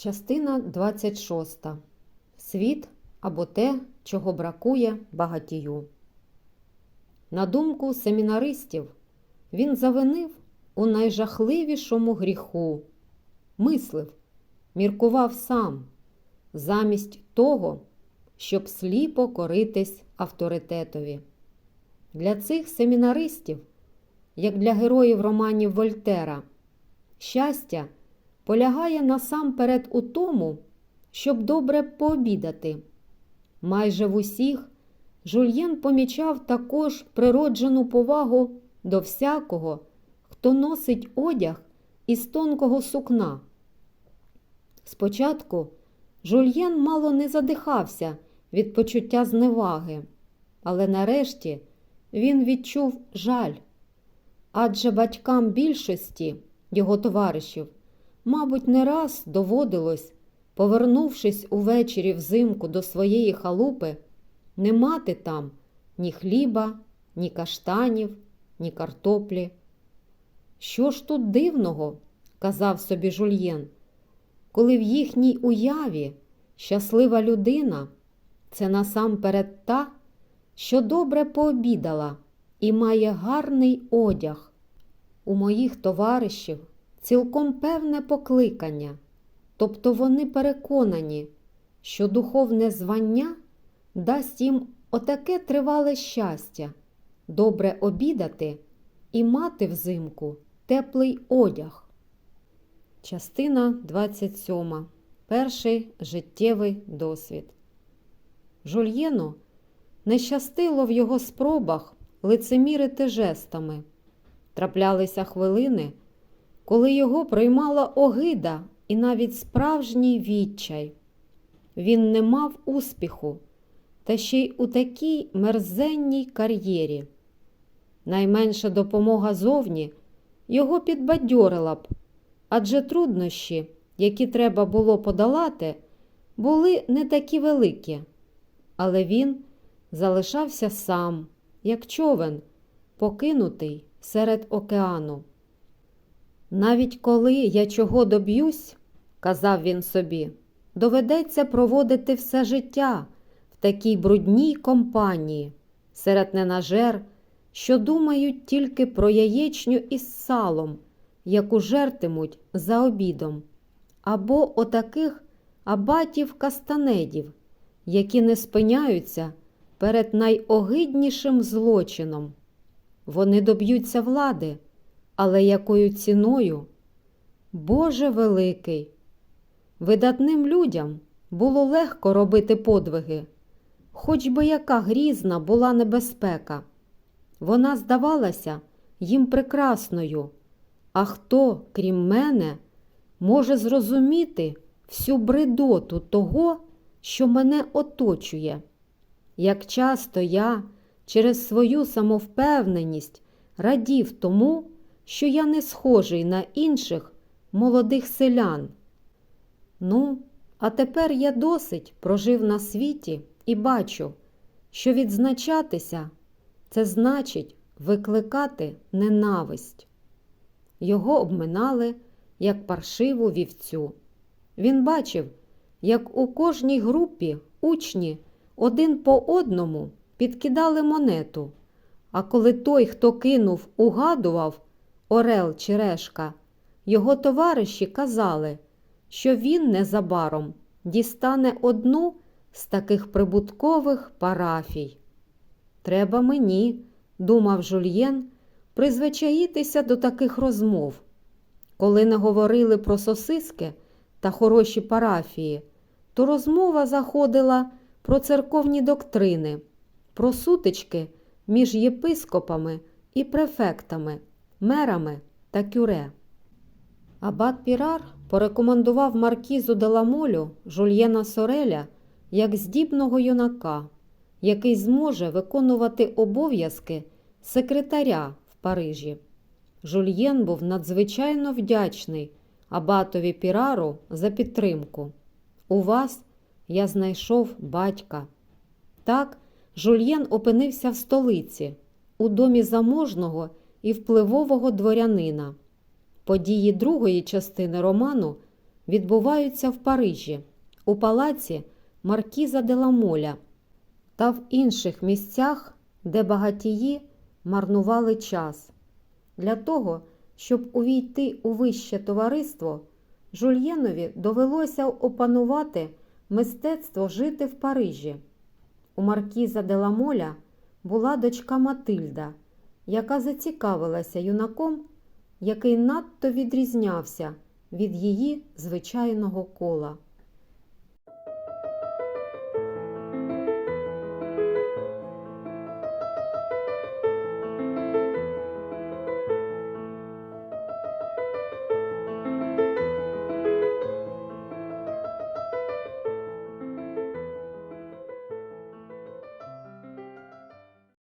Частина 26. Світ або те, чого бракує багатію. На думку семінаристів, він завинив у найжахливішому гріху. Мислив, міркував сам, замість того, щоб сліпо коритись авторитетові. Для цих семінаристів, як для героїв романів Вольтера, щастя полягає насамперед у тому, щоб добре пообідати. Майже в усіх Жульєн помічав також природжену повагу до всякого, хто носить одяг із тонкого сукна. Спочатку Жульєн мало не задихався від почуття зневаги, але нарешті він відчув жаль. Адже батькам більшості його товаришів, мабуть, не раз доводилось, повернувшись увечері взимку до своєї халупи, не мати там ні хліба, ні каштанів, ні картоплі. Що ж тут дивного, казав собі жульєн, коли в їхній уяві щаслива людина це насамперед та, що добре пообідала і має гарний одяг. У моїх товаришів цілком певне покликання, тобто вони переконані, що духовне звання дасть їм отаке тривале щастя, добре обідати і мати взимку теплий одяг. Частина 27. Перший життєвий досвід. Жульєну не щастило в його спробах лицемірити жестами. Траплялися хвилини, коли його приймала огида і навіть справжній відчай. Він не мав успіху, та ще й у такій мерзенній кар'єрі. Найменша допомога зовні його підбадьорила б, адже труднощі, які треба було подолати, були не такі великі. Але він залишався сам, як човен, покинутий серед океану. Навіть коли я чого доб'юсь, казав він собі, доведеться проводити все життя в такій брудній компанії, серед ненажер, що думають тільки про яєчню із салом, яку жертимуть за обідом, або отаких абатів кастанедів, які не спиняються перед найогиднішим злочином. Вони доб'ються влади, але якою ціною? Боже великий! Видатним людям було легко робити подвиги, хоч би яка грізна була небезпека. Вона здавалася їм прекрасною. А хто, крім мене, може зрозуміти всю бредоту того, що мене оточує? Як часто я через свою самовпевненість радів тому, що я не схожий на інших молодих селян. Ну, а тепер я досить прожив на світі і бачу, що відзначатися це значить викликати ненависть. Його обминали як паршиву вівцю. Він бачив, як у кожній групі учні один по одному підкидали монету, а коли той, хто кинув, угадував Орел чи решка, його товариші казали, що він незабаром дістане одну з таких прибуткових парафій. Треба мені, думав жульєн, призвичаїтися до таких розмов. Коли не говорили про сосиски та хороші парафії, то розмова заходила про церковні доктрини, про сутички між єпископами і префектами, мерами та кюре. Абат Пірар порекомендував маркізу Деламолю Жульєна Сореля як здібного юнака, який зможе виконувати обов'язки секретаря в Парижі. Жульєн був надзвичайно вдячний абатові Пірару за підтримку. У вас я знайшов батька. Так, Жульєн опинився в столиці, у домі заможного і впливового дворянина. Події другої частини роману відбуваються в Парижі, у палаці Маркіза де ла Моля та в інших місцях, де багатії марнували час. Для того, щоб увійти у вище товариство, Жульєнові довелося опанувати мистецтво жити в Парижі. У Маркіза де ла Моля була дочка Матильда, яка зацікавилася юнаком, який надто відрізнявся від її звичайного кола.